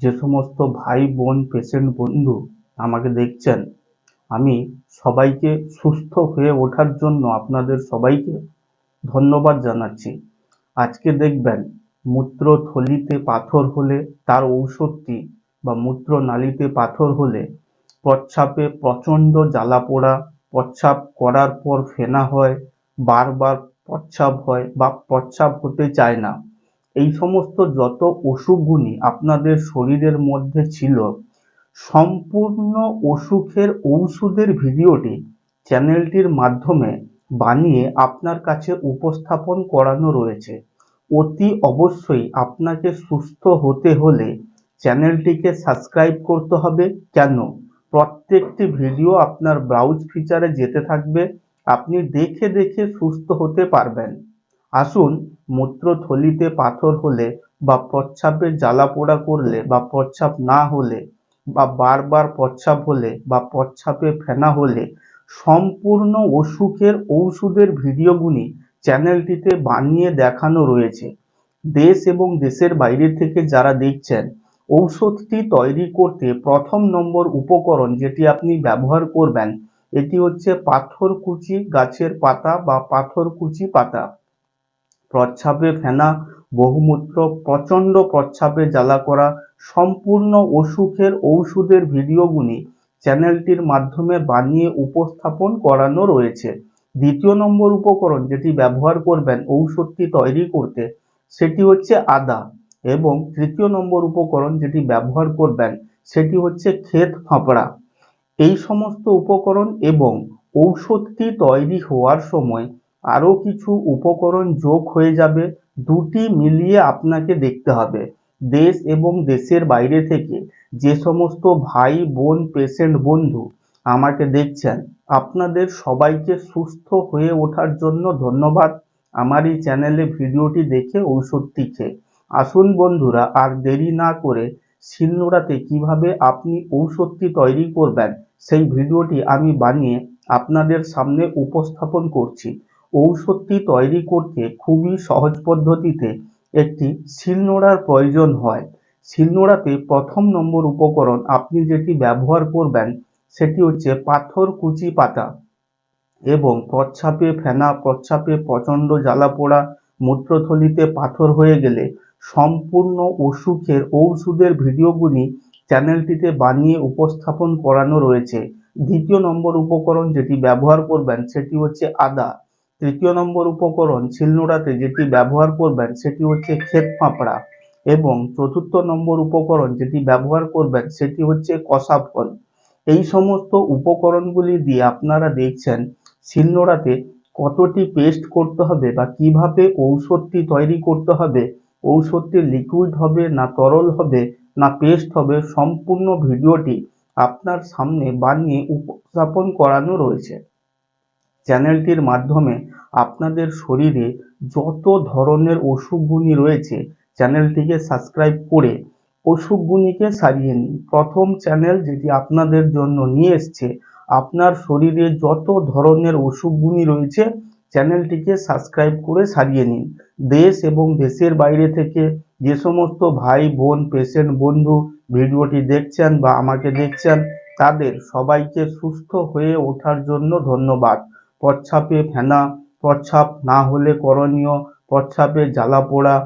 যে সমস্ত ভাই বোন পেশেন্ট বন্ধু আমাকে দেখছেন, আমি সবাইকে সুস্থ হয়ে ওঠার জন্য আপনাদের সবাইকে ধন্যবাদ জানাচ্ছি। আজকে দেখবেন মূত্রথলিতে পাথর হলে তার ঔষধটি বা মূত্রনালীতে পাথর হলে প্রস্রাবে প্রচণ্ড জ্বালা পোড়া প্রস্রাব করার পর ফেনা হয়, বারবার প্রস্রাব হয় বা প্রস্রাব হতে চায় না। এই সমস্ত যত অসুখগুলি আপনাদের শরীরের মধ্যে ছিল, সম্পূর্ণ অসুখের ঔষধের ভিডিওটি চ্যানেলটির মাধ্যমে বানিয়ে আপনার কাছে উপস্থাপন করানো রয়েছে। অতি অবশ্যই আপনাকে সুস্থ হতে হলে চ্যানেলটিকে সাবস্ক্রাইব করতে হবে। কেন? প্রত্যেকটি ভিডিও আপনার ব্রাউজ ফিচারে যেতে থাকবে। আপনি দেখে দেখে সুস্থ হতে পারবেন। আসুন মূত্রথলিতে পাথর হলে বা প্রস্রাবে জ্বালা পোড়া করলে বা প্রস্রাব না হলে বা বারবার প্রস্রাব হলে বা প্রস্রাবে ফেনা হলে সম্পূর্ণ অসুখের ঔষধের ভিডিওগুলি চ্যানেলটিতে বানিয়ে দেখানো রয়েছে। দেশ এবং দেশের বাইরে থেকে যারা দেখছেন, ঔষধটি তৈরি করতে প্রথম নম্বর উপকরণ যেটি আপনি ব্যবহার করবেন, এটি হচ্ছে পাথরকুচি গাছের পাতা বা পাথরকুচি পাতা। প্রস্রাবে ফেনা, বহুমূত্র, প্রচণ্ড প্রস্রাবে জ্বালা করা, সম্পূর্ণ অসুখের ঔষধের ভিডিওগুলি চ্যানেলটির মাধ্যমে বানিয়ে উপস্থাপন করানো রয়েছে। দ্বিতীয় নম্বর উপকরণ যেটি ব্যবহার করবেন ঔষধটি তৈরি করতে, সেটি হচ্ছে আদা। এবং তৃতীয় নম্বর উপকরণ যেটি ব্যবহার করবেন, সেটি হচ্ছে ক্ষেত ফাঁপড়া। এই সমস্ত উপকরণ এবং ঔষধটি তৈরি হওয়ার সময় আরও কিছু উপকরণ যোগ হয়ে যাবে, দুটি মিলিয়ে আপনাকে দেখতে হবে। দেশ এবং দেশের বাইরে থেকে যে সমস্ত ভাই, বোন, পেশেন্ট, বন্ধু আমাকে দেখছেন, আপনাদের সবাইকে সুস্থ হয়ে ওঠার জন্য ধন্যবাদ আমার এই চ্যানেলে ভিডিওটি দেখে ঔষধটি খেয়ে আসুন বন্ধুরা, আর দেরি না করে শিলনোড়াতে কীভাবে আপনি ঔষধটি তৈরি করবেন, সেই ভিডিওটি আমি বানিয়ে আপনাদের সামনে উপস্থাপন করছি। ঔষধটি তৈরি করতে খুবই সহজ পদ্ধতিতে একটি শিলনোড়ার প্রয়োজন হয়। শিলনোড়াতে প্রথম নম্বর উপকরণ আপনি যেটি ব্যবহার করবেন, সেটি হচ্ছে পাথর কুচি পাতা এবং প্রচ্ছাপে ফেনা, প্রচ্ছাপে প্রচণ্ড জ্বালা পোড়া মূত্রথলিতে পাথর হয়ে গেলে সম্পূর্ণ অসুখের ঔষধের ভিডিওগুলি চ্যানেলটিতে বানিয়ে উপস্থাপন করানো রয়েছে। দ্বিতীয় নম্বর উপকরণ যেটি ব্যবহার করবেন, সেটি হচ্ছে আদা। তৃতীয় নম্বর উপকরণ শিলনোড়াতে যেটি ব্যবহার করবেন সেটি হচ্ছে ক্ষেত পাঁপড়া এবং চতুর্থ নম্বর উপকরণ যেটি ব্যবহার করবেন সেটি হচ্ছে কষা ফল। এই সমস্ত উপকরণগুলি দিয়ে আপনারা দেখছেন শিলনোড়াতে কতটি পেস্ট করতে হবে বা কীভাবে ঔষধটি তৈরি করতে হবে, ঔষধটি লিকুইড হবে না তরল হবে না পেস্ট হবে সম্পূর্ণ ভিডিওটি আপনার সামনে বানিয়ে উপস্থাপন করানো রয়েছে। চ্যানেলটির মাধ্যমে আপনাদের শরীরে যত ধরনের অসুখগুলি রয়েছে, চ্যানেলটিকে সাবস্ক্রাইব করে অসুখগুলিকে সারিয়ে নিন। প্রথম চ্যানেল যেটি আপনাদের জন্য নিয়ে এসছে, আপনার শরীরে যত ধরনের অসুখগুলি রয়েছে, চ্যানেলটিকে সাবস্ক্রাইব করে সারিয়ে নিন। দেশ এবং দেশের বাইরে থেকে যে সমস্ত ভাই, বোন, পেশেন্ট, বন্ধু ভিডিওটি দেখছেন বা আমাকে দেখছেন, তাদের সবাইকে সুস্থ হয়ে ওঠার জন্য ধন্যবাদ। প্রচ্ছাপে ফেনা প্রচ্ছাপ না হলে করণীয় প্রচ্ছাপে জ্বালা পোড়া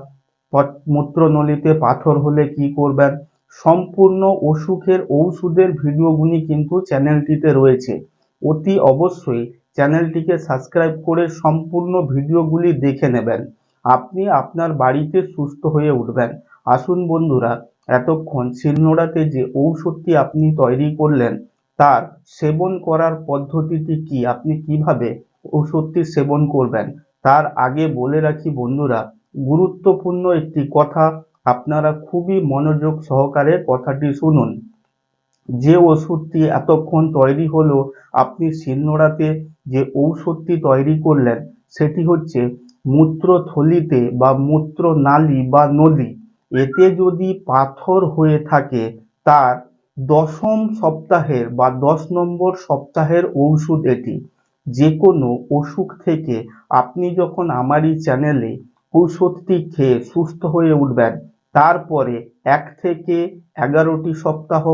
মূত্রনলীতে পাথর হলে কি করবেন? সম্পূর্ণ অসুখের ঔষধের ভিডিওগুলি কিন্তু চ্যানেলটিতে রয়েছে। অতি অবশ্যই চ্যানেলটিকে সাবস্ক্রাইব করে সম্পূর্ণ ভিডিওগুলি দেখে নেবেন। আপনি আপনার বাড়িতে সুস্থ হয়ে উঠবেন। আসুন বন্ধুরা, এতক্ষণ শিলনোড়াতে যে ঔষধটি আপনি তৈরি করলেন, তার সেবন করার পদ্ধতিটি কি? আপনি কীভাবে ওষুধটি সেবন করবেন। তার আগে বলে রাখি বন্ধুরা, গুরুত্বপূর্ণ একটি কথা, আপনারা খুবই মনোযোগ সহকারে কথাটি শুনুন। যে ওষুধটি এতক্ষণ তৈরি হলো, আপনি শিলনোড়াতে যে ঔষধটি তৈরি করলেন, সেটি হচ্ছে মূত্রথলিতে বা মূত্রনালী বা নদী এতে যদি পাথর হয়ে থাকে, তার দশম সপ্তাহের বা দশ নম্বর সপ্তাহের ঔষধ এটি। যে কোনো অসুখ থেকে আপনি যখন আমারই চ্যানেলে ঔষধটি খেয়ে সুস্থ হয়ে উঠবেন, তারপরে এক থেকে এগারোটি সপ্তাহ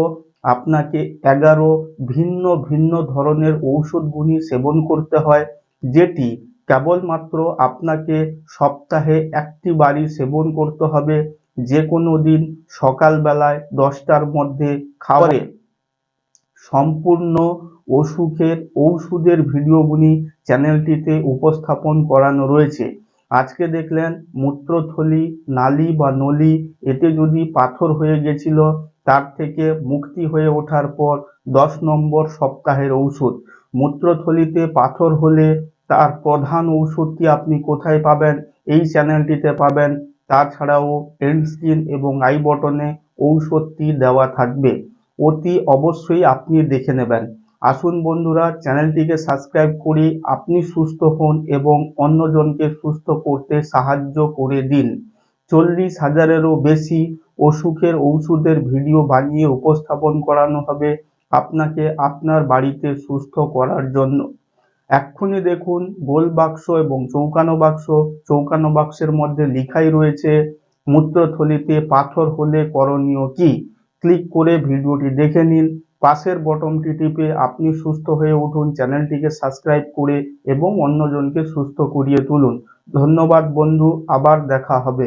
আপনাকে এগারো ভিন্ন ভিন্ন ধরনের ঔষধগুলি সেবন করতে হয়, যেটি কেবলমাত্র আপনাকে সপ্তাহে একটি বাড়ি সেবন করতে হবে যে কোনো দিন সকালবেলায় দশটার মধ্যে খাবারে সম্পূর্ণ অসুখের ঔষধের ভিডিওগুলি চ্যানেলটিতে উপস্থাপন করানো রয়েছে। আজকে দেখলেন মূত্রথলি, নালি বা নলি, এতে যদি পাথর হয়ে গেছিল, তার থেকে মুক্তি হয়ে ওঠার পর দশ নম্বর সপ্তাহের ঔষধ। মূত্রথলিতে পাথর হলে তার প্রধান ঔষধটি আপনি কোথায় পাবেন? এই চ্যানেলটিতে পাবেন। তাছাড়াও এন্ড স্ক্রিন এবং আই বটনে ঔষধটি দেওয়া থাকবে। অতি অবশ্যই আপনি দেখে নেবেন। আসুন বন্ধুরা, চ্যানেলটিকে সাবস্ক্রাইব করে আপনি সুস্থ হন এবং অন্যজনকে সুস্থ করতে সাহায্য করে দিন। চল্লিশ হাজারেরও বেশি অসুখের ঔষধের ভিডিও বানিয়ে উপস্থাপন করানো হবে আপনাকে আপনার বাড়িতে সুস্থ করার জন্য। এক্ষুনি দেখুন গোল বাক্স এবং চৌকানো বাক্স। চৌকানো বাক্সের মধ্যে লিখাই রয়েছে, মূত্রথলিতে পাথর হলে করণীয় কি? ক্লিক করে ভিডিওটি দেখে নিন। পাশের বটনটি টিপে আপনি সুস্থ হয়ে উঠুন, চ্যানেলটিকে সাবস্ক্রাইব করে এবং অন্যজনকে সুস্থ করিয়ে তুলুন। ধন্যবাদ বন্ধু, আবার দেখা হবে।